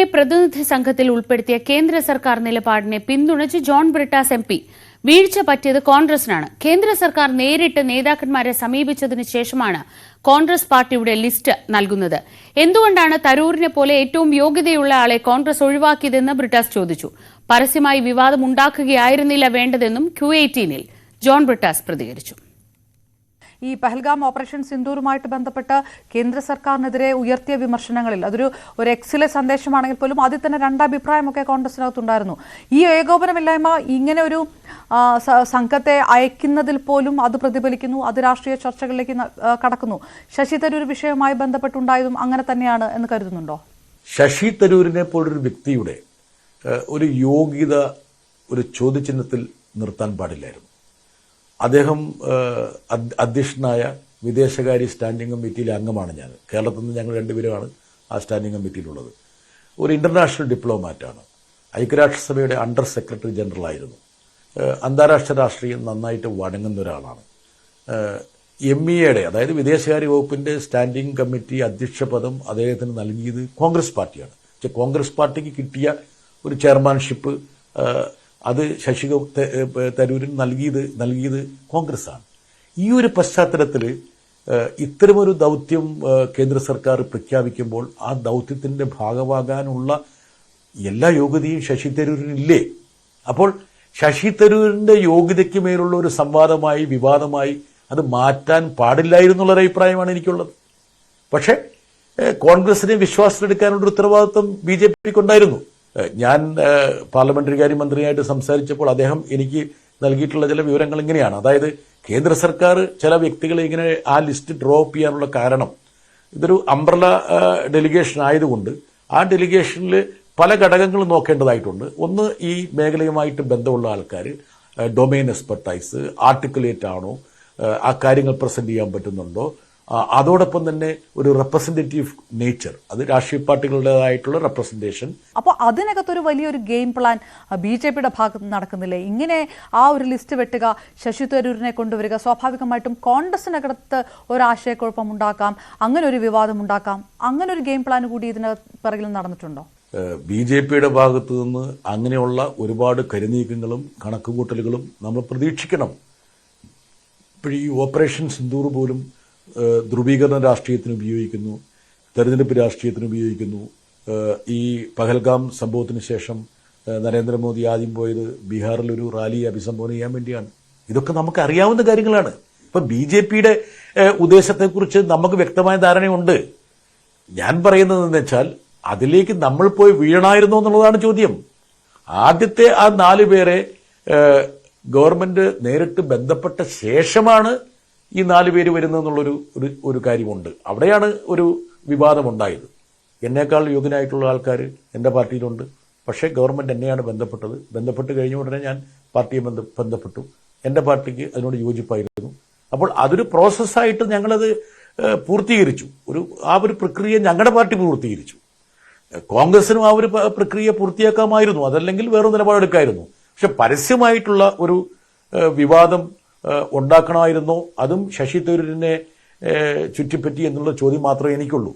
A പ്രതിനിധി സംഘത്തിൽ ഉൾപ്പെടുത്തിയ കേന്ദ്ര സർക്കാർ നിലപാടിനെ പിന്തുണച്ച് ജോൺ ബ്രിട്ടാസ് എം പി. വീഴ്ച പറ്റിയത് കോൺഗ്രസിനാണ്. കേന്ദ്ര സർക്കാർ നേരിട്ട് നേതാക്കന്മാരെ സമീപിച്ചതിനു ശേഷമാണ് കോൺഗ്രസ് പാർട്ടിയുടെ ലിസ്റ്റ് നൽകുന്നത്. എന്തുകൊണ്ടാണ് തരൂരിനെ പോലെ ഏറ്റവും യോഗ്യതയുള്ള ആളെ കോൺഗ്രസ് ഒഴിവാക്കിയതെന്ന് ബ്രിട്ടാസ് ചോദിച്ചു. പരസ്യമായി വിവാദം ഉണ്ടാക്കുകയായിരുന്നില്ല വേണ്ടതെന്നും ക്യു എയ്റ്റീനിൽ ജോൺ ബ്രിട്ടാസ് പ്രതികരിച്ചു. ഈ പഹൽഗാം ഓപ്പറേഷൻ സിന്ദൂറുമായിട്ട് ബന്ധപ്പെട്ട് കേന്ദ്ര സർക്കാരിനെതിരെ ഉയർത്തിയ വിമർശനങ്ങളിൽ അതൊരു ഒരു എക്സിലെ സന്ദേശമാണെങ്കിൽ പോലും അതിൽ തന്നെ രണ്ടഭിപ്രായമൊക്കെ കോൺഗ്രസിനകത്തുണ്ടായിരുന്നു. ഈ ഏകോപനമില്ലായ്മ ഇങ്ങനെ ഒരു സംഘത്തെ അയക്കുന്നതിൽ പോലും അത് പ്രതിഫലിക്കുന്നു അത് രാഷ്ട്രീയ ചർച്ചകളിലേക്ക് കടക്കുന്നു. ശശി തരൂർ വിഷയവുമായി ബന്ധപ്പെട്ടുണ്ടായതും അങ്ങനെ തന്നെയാണ് എന്ന് കരുതുന്നുണ്ടോ? ശശി തരൂരിനെ പോലൊരു വ്യക്തിയുടെ ഒരു യോഗ്യത ഒരു ചോദ്യചിഹ്നത്തിൽ നിർത്താൻ പാടില്ലായിരുന്നു. അദ്ദേഹം അധ്യക്ഷനായ വിദേശകാര്യ സ്റ്റാൻഡിംഗ് കമ്മിറ്റിയിലെ അംഗമാണ് ഞാൻ. കേരളത്തിൽ നിന്ന് ഞങ്ങൾ രണ്ടുപേരുമാണ് ആ സ്റ്റാൻഡിംഗ് കമ്മിറ്റിയിലുള്ളത്. ഒരു ഇന്റർനാഷണൽ ഡിപ്ലോമാറ്റാണ്. ഐക്യരാഷ്ട്രസഭയുടെ അണ്ടർ സെക്രട്ടറി ജനറൽ ആയിരുന്നു അന്താരാഷ്ട്ര രാഷ്ട്രീയം നന്നായിട്ട് വഴങ്ങുന്ന ഒരാളാണ്. എം ഇ എയുടെ അതായത് വിദേശകാര്യ വകുപ്പിന്റെ സ്റ്റാൻഡിംഗ് കമ്മിറ്റി അധ്യക്ഷ പദം അദ്ദേഹത്തിന് നൽകിയത് കോൺഗ്രസ് പാർട്ടിയാണ്. പക്ഷെ കോൺഗ്രസ് പാർട്ടിക്ക് കിട്ടിയ ഒരു ചെയർമാൻഷിപ്പ് അത് ശശി ക- ത- തരൂരിന് നൽകിയത് നൽകിയത് കോൺഗ്രസ് ആണ് ഈ ഒരു പശ്ചാത്തലത്തിൽ ഇത്തരമൊരു ദൗത്യം കേന്ദ്ര സർക്കാർ പ്രഖ്യാപിക്കുമ്പോൾ ആ ദൗത്യത്തിന്റെ ഭാഗമാകാനുള്ള എല്ലാ യോഗ്യതയും ശശി തരൂരിനില്ലേ? അപ്പോൾ ശശി തരൂരിന്റെ യോഗ്യതയ്ക്ക് മേലുള്ള ഒരു സംവാദമായി വിവാദമായി അത് മാറ്റാൻ പാടില്ലായിരുന്നുള്ളൊരു അഭിപ്രായമാണ് എനിക്കുള്ളത്. പക്ഷേ കോൺഗ്രസിനെ വിശ്വാസത്തിലെടുക്കാനുള്ള ഉത്തരവാദിത്വം ബി ജെ പിക്ക് ഉണ്ടായിരുന്നു ഏഹ്, ഞാൻ പാർലമെന്ററി കാര്യമന്ത്രിയായിട്ട് സംസാരിച്ചപ്പോൾ അദ്ദേഹം എനിക്ക് നൽകിയിട്ടുള്ള ചില വിവരങ്ങൾ ഇങ്ങനെയാണ്. അതായത് കേന്ദ്ര സർക്കാർ ചില വ്യക്തികളെ ഇങ്ങനെ ആ ലിസ്റ്റ് ഡ്രോപ്പ് ചെയ്യാനുള്ള കാരണം ഇതൊരു അംബ്രല ഡെലിഗേഷൻ ആയതുകൊണ്ട് ആ ഡെലിഗേഷനിൽ പല ഘടകങ്ങൾ നോക്കേണ്ടതായിട്ടുണ്ട്. ഒന്ന് ഈ മേഖലയുമായിട്ട് ബന്ധമുള്ള ആൾക്കാർ ഡൊമൈൻ എക്സ്പെർട്ടൈസ് ആർട്ടിക്കുലേറ്റ് ആണോ ആ കാര്യങ്ങൾ പ്രസന്റ് ചെയ്യാൻ പറ്റുന്നുണ്ടോ അതോടൊപ്പം തന്നെ ഒരു റെപ്രസെന്റേറ്റീവ് നേച്ചർ അത് രാഷ്ട്രീയ പാർട്ടികളുടേതായിട്ടുള്ള റെപ്രസെന്റേഷൻ അപ്പോൾ അതിനകത്തൊരു വലിയൊരു ഗെയിം പ്ലാൻ ബി ജെ പിയുടെ ഭാഗത്ത് നിന്ന് നടക്കുന്നില്ലേ? ഇങ്ങനെ ആ ഒരു ലിസ്റ്റ് വെട്ടുക ശശി തരൂരിനെ കൊണ്ടുവരിക സ്വാഭാവികമായിട്ടും കോൺഗ്രസിനകത്ത് ഒരു ആശയക്കുഴപ്പം ഉണ്ടാക്കാം അങ്ങനെ ഒരു വിവാദം ഉണ്ടാക്കാം അങ്ങനെ ഒരു ഗെയിം പ്ലാൻ കൂടി ഇതിന് പിറകിൽ നടന്നിട്ടുണ്ടോ? ബി ജെ പിയുടെ ഭാഗത്തു നിന്ന് അങ്ങനെയുള്ള ഒരുപാട് കരുനീക്കങ്ങളും കണക്കുകൂട്ടലുകളും നമ്മൾ പ്രതീക്ഷിക്കണം. ഇപ്പോഴീ ഓപ്പറേഷൻ സിന്ദൂർ പോലും ധ്രുവീകരണ രാഷ്ട്രീയത്തിന് ഉപയോഗിക്കുന്നു തെരഞ്ഞെടുപ്പ് രാഷ്ട്രീയത്തിന് ഉപയോഗിക്കുന്നു. ഈ പഹൽഗാം സംഭവത്തിന് ശേഷം നരേന്ദ്രമോദി ആദ്യം പോയത് ബീഹാറിൽ ഒരു റാലിയെ അഭിസംബോധന ചെയ്യാൻ വേണ്ടിയാണ്. ഇതൊക്കെ നമുക്ക് അറിയാവുന്ന കാര്യങ്ങളാണ്. ഇപ്പം ബി ജെ പിയുടെ ഉദ്ദേശത്തെക്കുറിച്ച് നമുക്ക് വ്യക്തമായ ധാരണയുണ്ട്. ഞാൻ പറയുന്നത് എന്ന് വെച്ചാൽ അതിലേക്ക് നമ്മൾ പോയി വീഴണായിരുന്നു എന്നുള്ളതാണ് ചോദ്യം. ആദ്യത്തെ ആ നാല് പേരെ ഗവൺമെന്റ് നേരിട്ട് ബന്ധപ്പെട്ട ശേഷമാണ് ഈ നാല് പേര് വരുന്നതെന്നുള്ളൊരു ഒരു ഒരു കാര്യമുണ്ട്. അവിടെയാണ് ഒരു വിവാദമുണ്ടായത്. എന്നേക്കാൾ യോഗ്യനായിട്ടുള്ള ആൾക്കാർ എന്റെ പാർട്ടിയിലുണ്ട്. പക്ഷേ ഗവൺമെന്റ് എന്നെയാണ് ബന്ധപ്പെട്ടത്. ബന്ധപ്പെട്ട് കഴിഞ്ഞ ഉടനെ ഞാൻ പാർട്ടിയെ ബന്ധ ബന്ധപ്പെട്ടു. എന്റെ പാർട്ടിക്ക് അതിനോട് യോജിപ്പായിരുന്നു. അപ്പോൾ അതൊരു പ്രോസസ്സായിട്ട് ഞങ്ങളത് പൂർത്തീകരിച്ചു. ഒരു ആ ഒരു പ്രക്രിയ ഞങ്ങളുടെ പാർട്ടി പൂർത്തീകരിച്ചു. കോൺഗ്രസിനും ആ ഒരു പ്രക്രിയ പൂർത്തിയാക്കാമായിരുന്നു. അതല്ലെങ്കിൽ വേറൊരു നിലപാടെടുക്കായിരുന്നു. പക്ഷെ പരസ്യമായിട്ടുള്ള ഒരു വിവാദം ഉണ്ടാക്കണമായിരുന്നോ. അതും ശശി തരൂരിനെ ചുറ്റിപ്പറ്റി എന്നുള്ള ചോദ്യം മാത്രമേ എനിക്കുള്ളൂ.